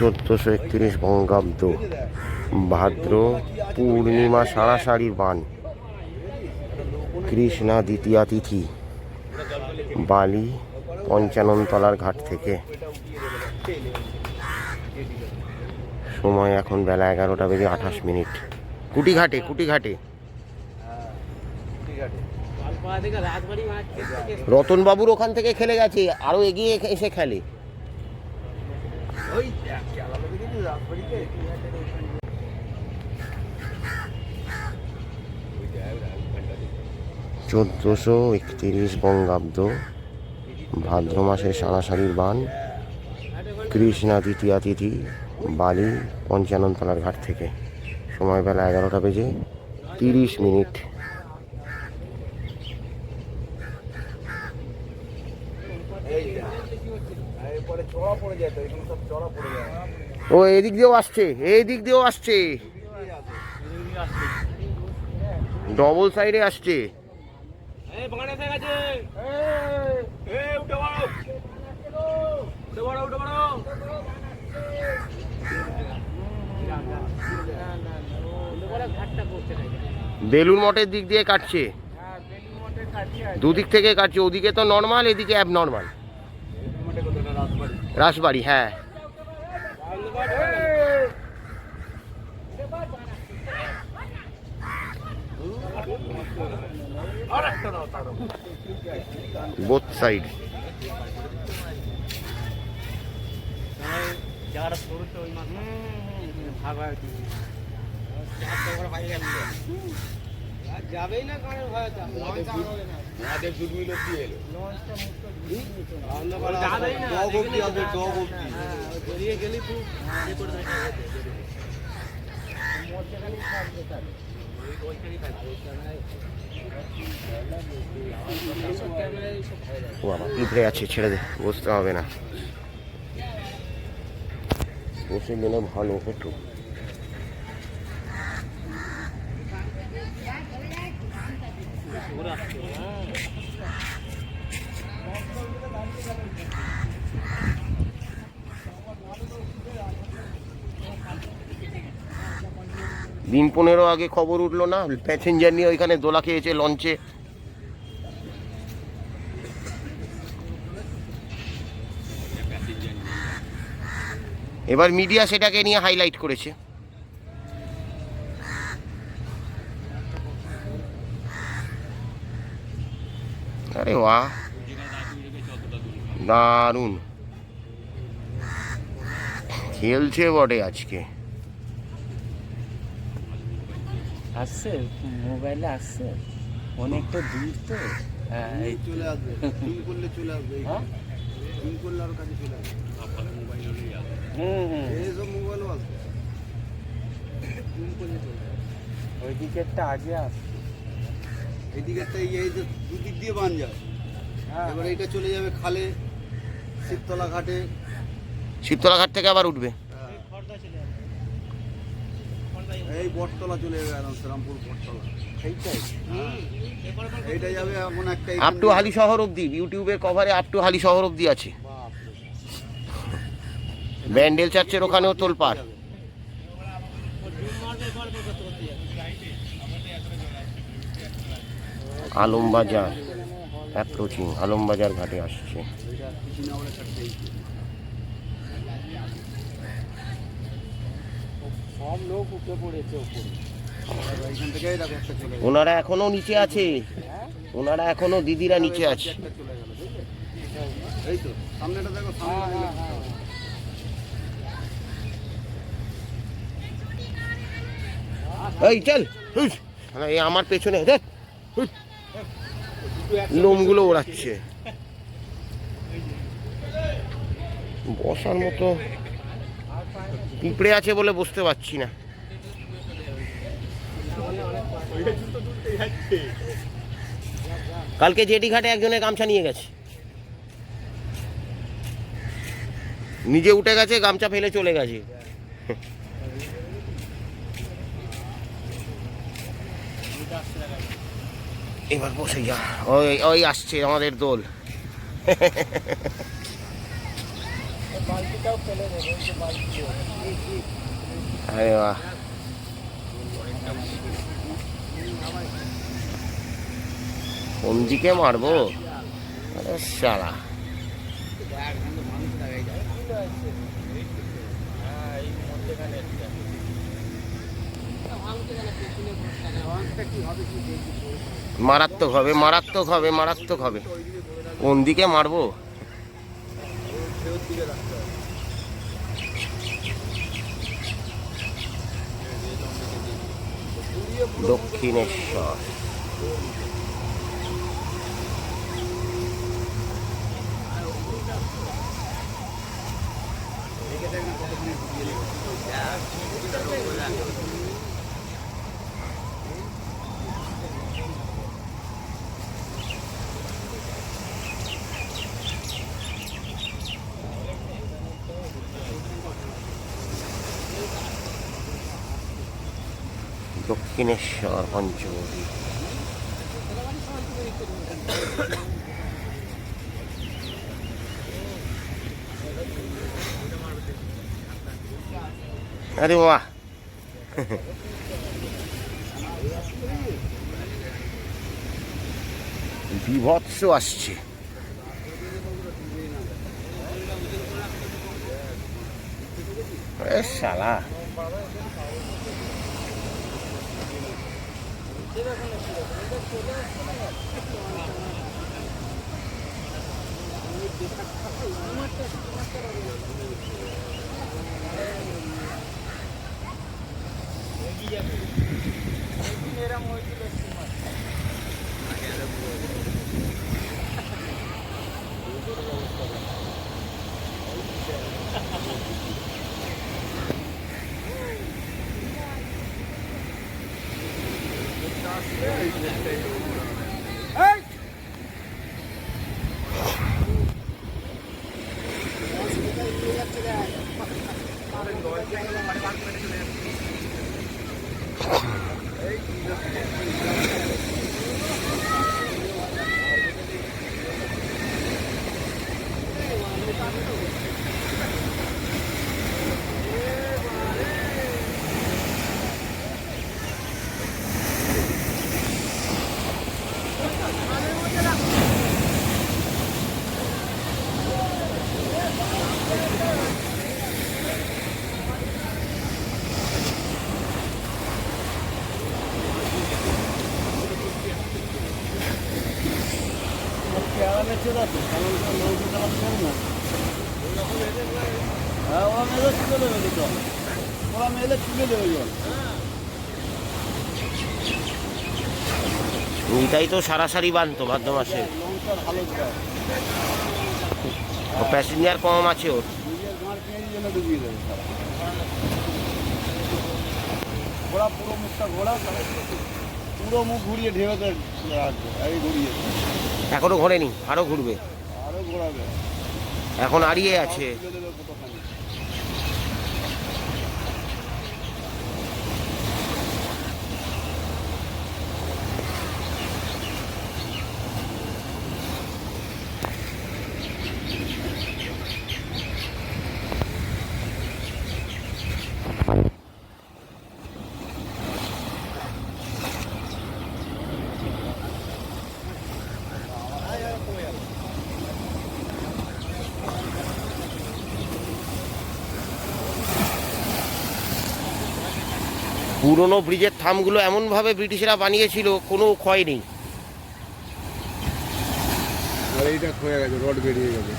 চোদ্দোশো একত্রিশ বঙ্গাব্দ। ভাদ্র পূর্ণিমা সারাসারির বান। কৃষ্ণা দ্বিতীয়া তিথি। বালি পঞ্চাননতলার ঘাট থেকে। সময় এখন বেলা এগারোটা বেজে আঠাশ মিনিট। কুটি ঘাটে কুটি ঘাটে রতনবাবুর ওখান থেকে খেলে গেছে, আরও এগিয়ে এসে খেলে। চোদ্দোশো একত্রিশ বঙ্গাব্দ ভাদ্র মাসের সারাসারির বান, কৃষ্ণা তৃতীয়া তিথি, বালি পঞ্চানন তলার ঘাট থেকে। সময় বেলা এগারোটা বেজে তিরিশ মিনিট। ও এদিক দিয়েও আসছে এই দিক দিয়েও আসছে। ডবল সাইডে আসছে। বেলুন মঠের দিক দিয়ে কাটছে। দুদিক থেকে কাটছে ওদিকে তো নর্মাল এদিকে অ্যাব নর্মাল রাসবাড়ি হ্যাঁ। বোথ সাইড যারা শুরুতে ওই মাছ ভাগ হয় যাবেই না কারণ ভয় আমাদের দুধ মিল অব্দি এলো। যাবেই অব্দি আসবে ডগ অব্দি। বেরিয়ে গেলি খুব করে থাকে। ও বাবা পিঁপড়ে আছে ছেড়ে দে বসতে হবে না। বসে গেলে ভালো হতো। দিন পনেরো আগে খবর উঠল না প্যাসেঞ্জার নিয়ে ওইখানে দোলা খেয়েছে লঞ্চে এবার মিডিয়া সেটাকে নিয়ে হাইলাইট করেছে। আরে বাহ। দারুণ। খেলছে বটে আজকে। আসছে মোবাইলে আসছে অনেকটা দূর তো। হ্যাঁ এই তো। চলে আসবে। করলে চলে আসবে। হ্যাঁ? করলে আরও কাছে চলে আসবে। হুম হুম। এইসব মোবাইলও আসবে। করলে চলে আসবে। ওই আগে এদিকেরটা এই এই যে দুদিক দিয়ে বান যায়। হ্যাঁ। এবার এইটা চলে যাবে খালে শিবতলা ঘাটে। শিবতলা ঘাট থেকে আবার উঠবে। এই বটতলা চলে যাবে শ্রীরামপুর বটতলা। সেইটাই। এইটা যাবে এখন একটা আপ টু হালি শহর ইউটিউবের কভারে আপ টু হালি শহর আছে। ব্যান্ডেল চার্চের ওখানেও তোলপাড়। আলমবাজার অ্যাপ্রোচিং আলমবাজার ঘাটে আসছে। ওনারা এখনও নিচে আছে। ওনারা এখনও দিদিরা নিচে আছে। একটা চলে গেল এই তো সামনেটা দেখো হ্যাঁ হ্যাঁ হ্যাঁ। এই চল এই আমার পেছনে দেখ। লোমগুলো ওড়াচ্ছে। বসার মতো পিঁপড়ে আছে বলে বুঝতে পারছি না। কালকে জেটি ঘাটে একজনের গামছা নিয়ে গেছে। নিজে উঠে গেছে, গামছা ফেলে চলে গেছে। এবার বসে যা। ওই ওই আসছে আমাদের দোল বালতিটাও ফেলে দেবে ওই যে বালতি আরে বাহ। কোন মারবো? একটা মারাত্মক হবে মারাত্মক হবে মারাত্মক হবে। কোন দিকে মারবো? দক্ষিণেশ্বর। দক্ষিণেশ্বর পঞ্চবটি আরে বাহ! বিভৎস আসছে। আমার এটাই তো সারাসারি বানতো ভাদ্র মাসে প্যাসেঞ্জার কম আছে ওর। সারা ঘোড়া পুরো মুখটা ঘোড়া পুরো মুখ ঘুরিয়ে ঢেউতে রাখবে এই ঘুরিয়ে। এখনও ঘোরেনি আরও ঘুরবে। আরও ঘোরাবে। এখন আড়িয়ে আছে। পুরনো ব্রিজের থামগুলো এমনভাবে ব্রিটিশরা বানিয়েছিল কোনো ক্ষয় নেই। এইটা ক্ষয়ে গেছে রড বেরিয়ে গেছে।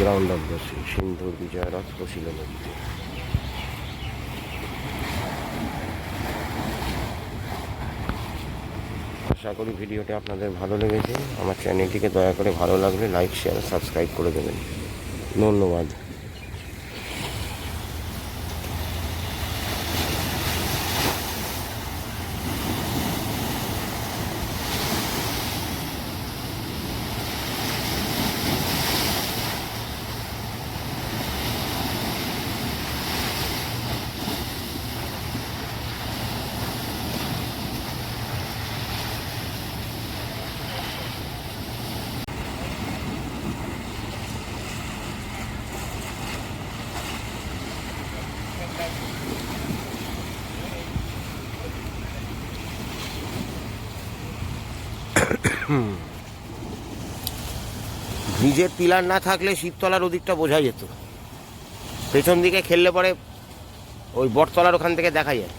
গ্রাউন্ড অফ দ্য সি বিজয় রথ বসিল নদীতে। আশা করি ভিডিওটি আপনাদের ভালো লেগেছে। আমার চ্যানেলটিকে দয়া করে ভালো লাগলে লাইক, শেয়ার, সাবস্ক্রাইব করে দেবেন। ধন্যবাদ। ব্রিজের পিলার না থাকলে শিবতলার ওদিকটা বোঝা যেত। পেছন দিকে খেললে পরে ওই বটতলার ওখান থেকে দেখা যায়।